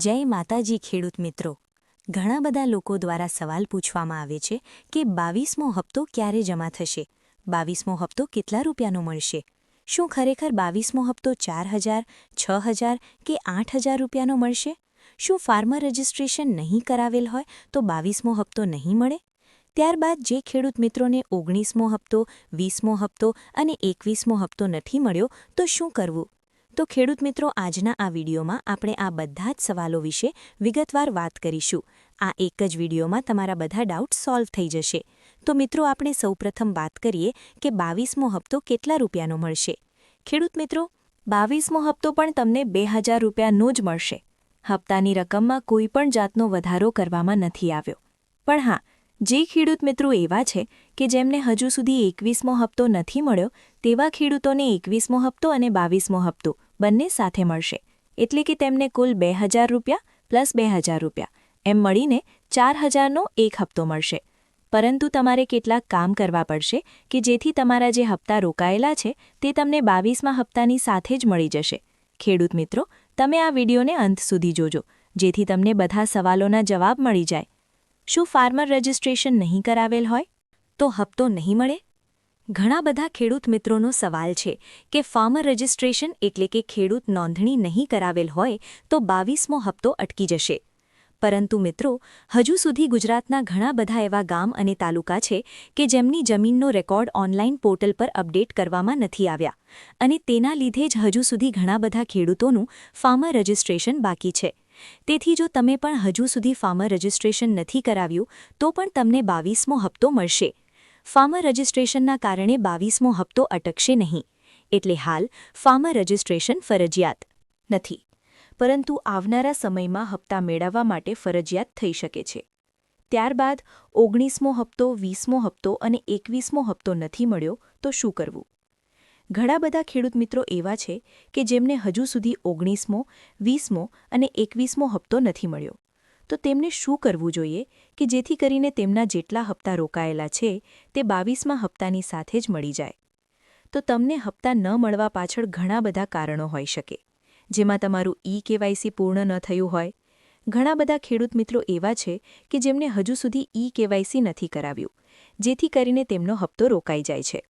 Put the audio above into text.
જય માતાજી ખેડૂત મિત્રો. ઘણા બધા લોકો દ્વારા સવાલ પૂછવામાં આવે છે કે બાવીસમો હપ્તો ક્યારે જમા થશે? બાવીસમો હપ્તો કેટલા રૂપિયાનો મળશે? શું ખરેખર બાવીસમો હપ્તો ચાર હજાર, છ હજાર કે આઠ હજાર રૂપિયાનો મળશે? શું ફાર્મર રજિસ્ટ્રેશન નહીં કરાવેલ હોય તો બાવીસમો હપ્તો નહીં મળે? ત્યારબાદ જે ખેડૂત મિત્રોને ઓગણીસમો હપ્તો, વીસમો હપ્તો અને એકવીસમો હપ્તો નથી મળ્યો તો શું કરવું? તો ખેડૂત મિત્રો, આજના આ વિડીયોમાં આપણે આ બધા જ સવાલો વિશે વિગતવાર વાત કરીશું. આ એક જ વિડીયોમાં તમારા બધા ડાઉટ સોલ્વ થઈ જશે. તો મિત્રો, આપણે સૌપ્રથમ વાત કરીએ કે બાવીસમો હપ્તો કેટલા રૂપિયાનો મળશે? ખેડૂત મિત્રો, બાવીસમો હપ્તો પણ તમને બે હજાર રૂપિયાનો જ મળશે. હપ્તાની રકમમાં કોઈ પણ જાતનો વધારો કરવામાં નથી આવ્યો. પણ હા જે ખેડૂત મિત્રો એવા છે કે જેમને હજુ સુધી એકવીસમો હપ્તો નથી મળ્યો, તેવા ખેડૂતોને એકવીસમો હપ્તો અને બાવીસમો હપ્તો બંને સાથે મળશે. એટલે કે તેમને કુલ બે હજાર રૂપિયા પ્લસ બે હજાર રૂપિયા એમ મળીને ચાર હજારનો એક હપ્તો મળશે. પરંતુ તમારે કેટલાક કામ કરવા પડશે કે જેથી તમારા જે હપ્તા રોકાયેલા છે તે તમને બાવીસમાં હપ્તાની સાથે જ મળી જશે. ખેડૂત મિત્રો, તમે આ વિડીયોને અંત સુધી જોજો, જેથી તમને બધા સવાલોના જવાબ મળી જાય. શું ફાર્મર રજિસ્ટ્રેશન નહીં કરાવેલ હોય? તો હપ્તો નહીં મળે? ઘણા બધા ખેડૂત મિત્રોનો સવાલ છે કે ફાર્મર રજિસ્ટ્રેશન એટલે કે ખેડૂત નોંધણી નહીં કરાવેલ હોય તો બાવીસમો હપ્તો અટકી જશે. પરંતુ મિત્રો, હજુ સુધી ગુજરાતના ઘણા બધા એવા ગામ અને તાલુકા છે કે જેમની જમીનનો રેકોર્ડ ઓનલાઈન પોર્ટલ પર અપડેટ કરવામાં નથી આવ્યા અને તેના લીધે જ હજુ સુધી ઘણા બધા ખેડૂતોનું ફાર્મર રજિસ્ટ્રેશન બાકી છે. તેથી જો તમે પણ હજુ સુધી ફાર્મર રજિસ્ટ્રેશન નથી કરાવ્યું, તો પણ તમને બાવીસમો હપ્તો મળશે. ફાર્મર રજિસ્ટ્રેશનના કારણે બાવીસમો હપ્તો અટકશે નહીં. એટલે હાલ ફાર્મર રજિસ્ટ્રેશન ફરજિયાત નથી. પરંતુ આવનારા સમયમાં હપ્તા મેળવવા માટે ફરજિયાત થઈ શકે છે. ત્યારબાદ ઓગણીસમો હપ્તો, વીસમો હપ્તો અને એકવીસમો હપ્તો નથી મળ્યો, તો શું કરવું? ઘણા બધા ખેડૂત મિત્રો એવા છે કે જેમને હજુ સુધી ઓગણીસમો, વીસમો અને એકવીસમો હપ્તો નથી મળ્યો. તો તેમને શું કરવું જોઈએ કે જેથી કરીને તેમના જેટલા હપ્તા રોકાયેલા છે તે બાવીસમાં હપ્તાની સાથે જ મળી જાય? તો તમને હપ્તા ન મળવા પાછળ ઘણા બધા કારણો હોઈ શકે. જેમાં તમારું ઈ કેવાયસી પૂર્ણ ન થયું હોય. ઘણા બધા ખેડૂત મિત્રો એવા છે કે જેમને હજુ સુધી ઈ કેવાયસી નથી કરાવ્યું, જેથી કરીને તેમનો હપ્તો રોકાઈ જાય છે.